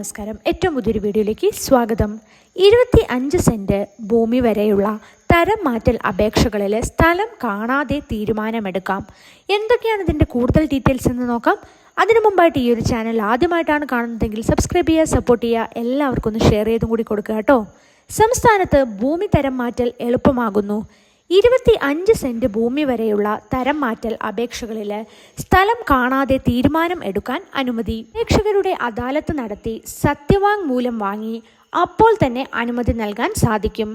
നമസ്കാരം. ഏറ്റവും പുതിയൊരു വീഡിയോയിലേക്ക് സ്വാഗതം. ഇരുപത്തി അഞ്ച് സെന്റ് ഭൂമി വരെയുള്ള തരം മാറ്റൽ അപേക്ഷകളിൽ സ്ഥലം കാണാതെ തീരുമാനമെടുക്കാം. എന്തൊക്കെയാണ് ഇതിന്റെ കൂടുതൽ ഡീറ്റെയിൽസ് എന്ന് നോക്കാം. അതിനു മുമ്പായിട്ട് ഈ ഒരു ചാനൽ ആദ്യമായിട്ടാണ് കാണുന്നതെങ്കിൽ സബ്സ്ക്രൈബ് ചെയ്യുക സപ്പോർട്ട് ചെയ്യുക എല്ലാവർക്കും ഒന്ന് ഷെയർ ചെയ്തും കൂടി കൊടുക്കുക കേട്ടോ. സംസ്ഥാനത്ത് ഭൂമി തരം മാറ്റൽ എളുപ്പമാകുന്നു. ഇരുപത്തി അഞ്ച് സെന്റ് ഭൂമി വരെയുള്ള തരം മാറ്റൽ അപേക്ഷകളിൽ സ്ഥലം കാണാതെ തീരുമാനം എടുക്കാൻ അനുമതി. അപേക്ഷകരുടെ അദാലത്ത് നടത്തി സത്യവാങ്മൂലം വാങ്ങി അപ്പോൾ തന്നെ അനുമതി നൽകാൻ സാധിക്കും.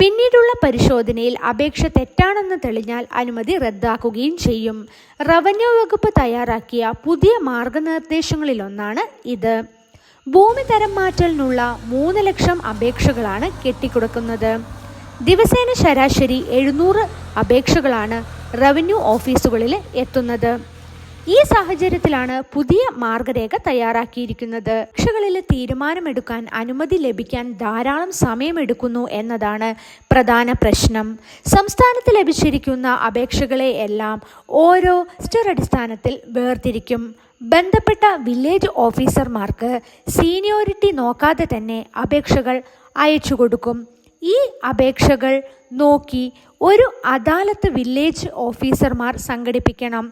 പിന്നീടുള്ള പരിശോധനയിൽ അപേക്ഷ തെറ്റാണെന്ന് തെളിഞ്ഞാൽ അനുമതി റദ്ദാക്കുകയും ചെയ്യും. റവന്യൂ വകുപ്പ് തയ്യാറാക്കിയ പുതിയ മാർഗനിർദ്ദേശങ്ങളിലൊന്നാണ് ഇത്. ഭൂമി തരം മാറ്റലിനുള്ള മൂന്ന് ലക്ഷം അപേക്ഷകളാണ് കെട്ടിക്കൊടുക്കുന്നത്. ദിവസേന ശരാശരി എഴുന്നൂറ് അപേക്ഷകളാണ് റവന്യൂ ഓഫീസുകളിൽ എത്തുന്നത്. ഈ സാഹചര്യത്തിലാണ് പുതിയ മാർഗരേഖ തയ്യാറാക്കിയിരിക്കുന്നത്. അപേക്ഷകളിൽ തീരുമാനമെടുക്കാൻ അനുമതി ലഭിക്കാൻ ധാരാളം സമയമെടുക്കുന്നു എന്നതാണ് പ്രധാന പ്രശ്നം. സംസ്ഥാനത്ത് ലഭിച്ചിരിക്കുന്ന അപേക്ഷകളെ എല്ലാം ഓരോ സ്റ്റർ അടിസ്ഥാനത്തിൽ വേർതിരിക്കും. ബന്ധപ്പെട്ട വില്ലേജ് ഓഫീസർമാർക്ക് സീനിയോറിറ്റി നോക്കാതെ തന്നെ അപേക്ഷകൾ അയച്ചു കൊടുക്കും ഈ അപേക്ഷകൾ നോക്കി ഒരു അദാലത്ത് വില്ലേജ് ഓഫീസർമാർ സംഘടിപ്പിക്കണം.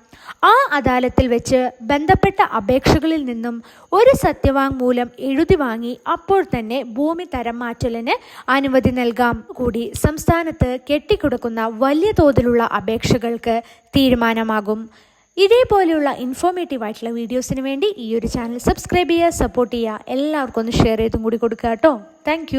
ആ അദാലത്തിൽ വെച്ച് ബന്ധപ്പെട്ട അപേക്ഷകളിൽ നിന്നും ഒരു സത്യവാങ്മൂലം എഴുതി വാങ്ങി അപ്പോൾ തന്നെ ഭൂമി തരം മാറ്റലിന് അനുമതി നൽകാം. കൂടി സംസ്ഥാനത്ത് കെട്ടിക്കിടക്കുന്ന വലിയ തോതിലുള്ള അപേക്ഷകൾക്ക് തീരുമാനമാകും. ഇതേപോലെയുള്ള ഇൻഫോർമേറ്റീവ് ആയിട്ടുള്ള വീഡിയോസിന് വേണ്ടി ഈ ഒരു ചാനൽ സബ്സ്ക്രൈബ് ചെയ്യുക സപ്പോർട്ട് ചെയ്യുക. എല്ലാവർക്കും ഒന്ന് ഷെയർ ചെയ്തും കൂടി കൊടുക്കുക കേട്ടോ. താങ്ക്